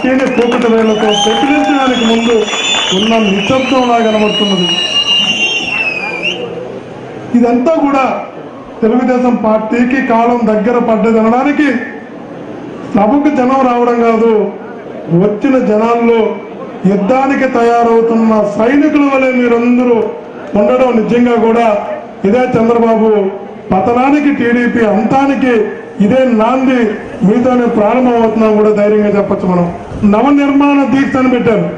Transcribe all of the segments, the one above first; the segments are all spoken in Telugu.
తేనె కూకట వేళతో ప్రతినించడానికి ముందు ఉన్న నిశ్శబ్దంలా కనబడుతున్నది. ఇదంతా కూడా తెలుగుదేశం పార్టీకి కాలం దగ్గర పడ్డది అనడానికి సభకు జనం రావడం కాదు వచ్చిన జనాల్లో యుద్ధానికి తయారవుతున్న సైనికుల వలె మీరందరూ ఉండడం నిజంగా కూడా ఇదే చంద్రబాబు పతనానికి టీడీపీ అంతానికి ఇదే నాంది మీతోనే ప్రారంభం అవుతున్నాం కూడా ధైర్యంగా చెప్పొచ్చు మనం. నవనిర్మాణ దీక్ష అని పెట్టారు.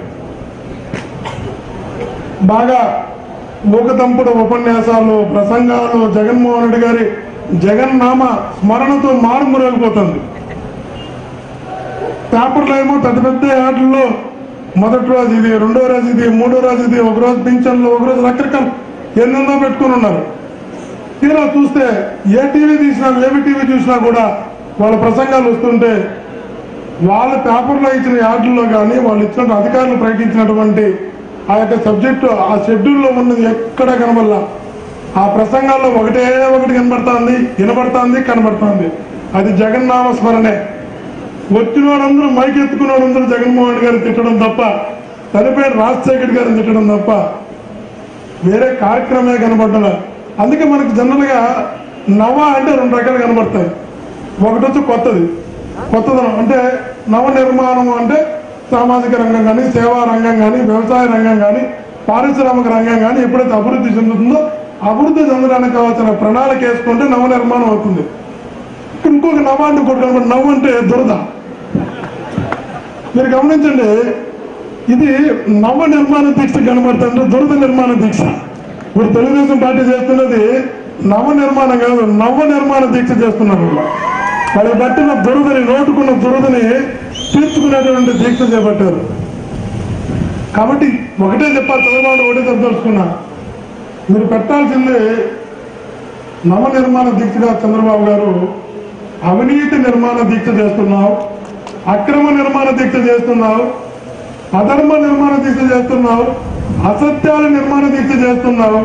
బాగా మూకతంపుడు ఉపన్యాసాలు ప్రసంగాలు జగన్మోహన్ రెడ్డి గారి జగన్నామ స్మరణతో మారుమరుగిపోతుంది పేపర్లో ఏమో పెద్ద పెద్ద యాడ్లలో మొదటి రోజు ఇది రెండో రోజు ఇది మూడో రోజు ఇది ఒక రోజు పింఛన్లు ఒక రోజు ఎన్నెన్నో పెట్టుకుని ఉన్నారు. తీరా చూస్తే ఏ టీవీ తీసినా ఏమి టీవీ చూసినా కూడా వాళ్ళ ప్రసంగాలు వస్తుంటే వాళ్ళ పేపర్లో ఇచ్చిన యాడ్లలో కానీ వాళ్ళు ఇచ్చిన అధికారులు ప్రకటించినటువంటి ఆ యొక్క సబ్జెక్టు ఆ షెడ్యూల్లో ఉన్నది ఎక్కడ కనబడాల. ఆ ప్రసంగాల్లో ఒకటే ఒకటి కనబడుతుంది వినబడుతుంది కనబడుతుంది. అది జగన్నామ స్మరణే వచ్చిన వాళ్ళందరూ మైకెత్తుకున్న వాళ్ళందరూ జగన్మోహన్ రెడ్డి గారిని తిట్టడం తప్ప చనిపోయిన రాజశేఖర్ గారిని తిట్టడం తప్ప వేరే కార్యక్రమే కనబడ్డా అందుకే మనకు జనరల్గా నవ అంటే రెండు రకాలు కనబడతాయి. ఒకటి వచ్చి కొత్తది. కొత్తదనం అంటే నవ నిర్మాణం అంటే సామాజిక రంగం కానీ సేవా రంగం కానీ వ్యవసాయ రంగం కానీ పారిశ్రామిక రంగం కానీ ఎప్పుడైతే అభివృద్ధి చెందుతుందో అభివృద్ధి చెందడానికి కావాల్సిన ప్రణాళిక వేసుకుంటే నవ నిర్మాణం అవుతుంది. ఇంకొక నవ అంటే ఇంకోటి కనబడి నవ్వు అంటే దురద. మీరు గమనించండి ఇది నవ నిర్మాణ దీక్ష కనబడుతుంది దురద నిర్మాణ దీక్ష. ఇప్పుడు తెలుగుదేశం పార్టీ చేస్తున్నది నవ నిర్మాణం కాదు నవ నిర్మాణ దీక్ష చేస్తున్నారు. వాళ్ళు పట్టిన దురదని నోటుకున్న దురదని తీర్చుకునేటువంటి దీక్ష చేపట్టారు. కాబట్టి ఒకటే చెప్పాలి చంద్రబాబు ఒకటే చెప్పదలుచుకున్నా మీరు పెట్టాల్సింది నవ నిర్మాణ దీక్షగా చంద్రబాబు గారు అవినీతి నిర్మాణ దీక్ష చేస్తున్నావు అక్రమ నిర్మాణ దీక్ష చేస్తున్నావు అధర్మ నిర్మాణ దీక్ష చేస్తున్నావు అసత్యాల నిర్మాణ దీక్ష చేస్తున్నావు.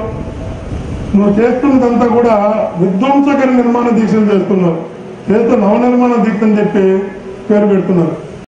నువ్వు చేస్తున్నదంతా కూడా విధ్వంసకర నిర్మాణ దీక్షలు చేస్తున్నావు చేస్తూ నవ నిర్మాణ దీక్ష అని చెప్పి పేరు పెడుతున్నారు.